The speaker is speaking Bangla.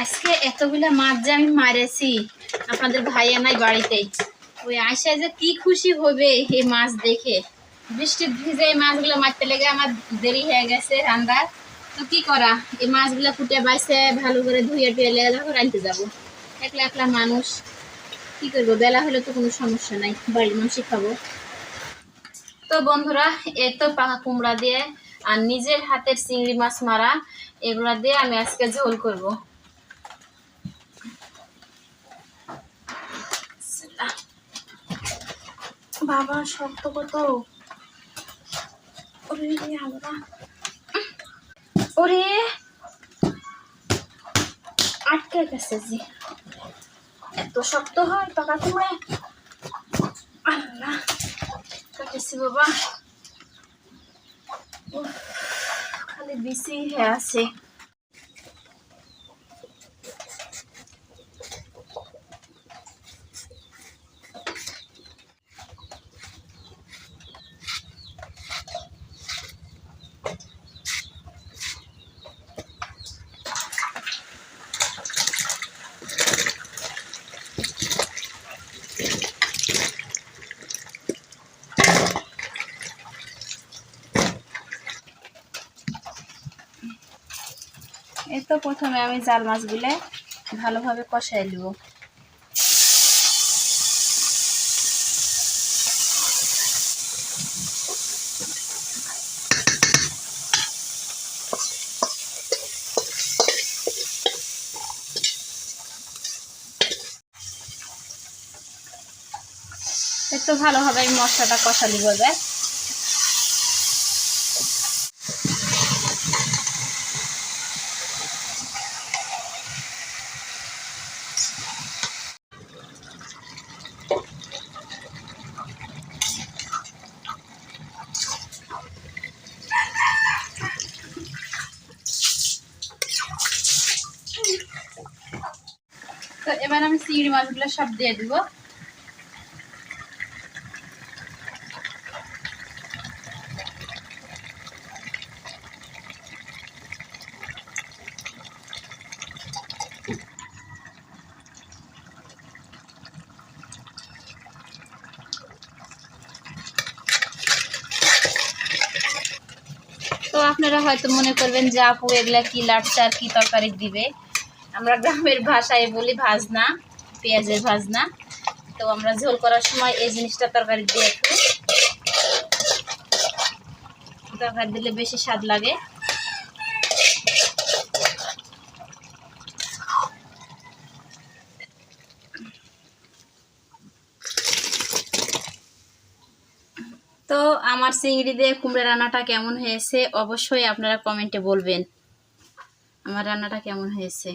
আজকে এতগুলা মাছ যে আমি মারেছি, আপনাদের ভাইয়া নাই বাড়িতে। ওই আশায় যে কি খুশি হবে এই মাছ দেখে। বৃষ্টির ভিজে এই মাছগুলো মারতে লেগে আমার দেরি হয়ে গেছে রান্নার তো কি করা? এই মাছগুলো ফুটে বাইছে, ভালো করে ধুয়ে টুয়ে লেগে যখন রাঁধতে যাব। একলা একলা মানুষ, কি করব? বেলা হলে তো কোনো সমস্যা নাই, বাড়ির মানুষই খাব। তো বন্ধুরা এই তো পাকা কুমড়া দিয়ে আর নিজের হাতের চিংড়ি মাছ মারা, এগুলা দিয়ে আমি আজকে ঝোল করব। বাবা, শক্ত কত ওরে আল্লাহ। ওরে। আটকে গেছে জি এত শক্ত হয় পাকা কুমড়া। আল্লাহ কাটেছি বাবা। খালি বিসি হয়ে আছে। এই তো প্রথমে আমি জাল মাছগুলো ভালোভাবে কষাই নেব। একটু ভালোভাবে মশলাটা কষা নিব যায় তো এবার আমি চিংড়ি মাছগুলো সব দিয়ে দিব। তো আপনারা হয়তো মনে করবেন যে আপু এগুলা কি লাটসা আর কি তরকারি দিবে। আমরা গ্রামের ভাষায় বলি ভাজনা, পেঁয়াজের ভাজনা। তো আমরা ঝোল করার সময় এই জিনিসটা তরকারি দিয়ে একটু তরকারি দিলে বেশি স্বাদ লাগে। তো আমার চিংড়ি দিয়ে কুমড়ো রান্নাটা কেমন হয়েছে? অবশ্যই আপনারা কমেন্টে বলবেন। আমার রান্নাটা কেমন হয়েছে?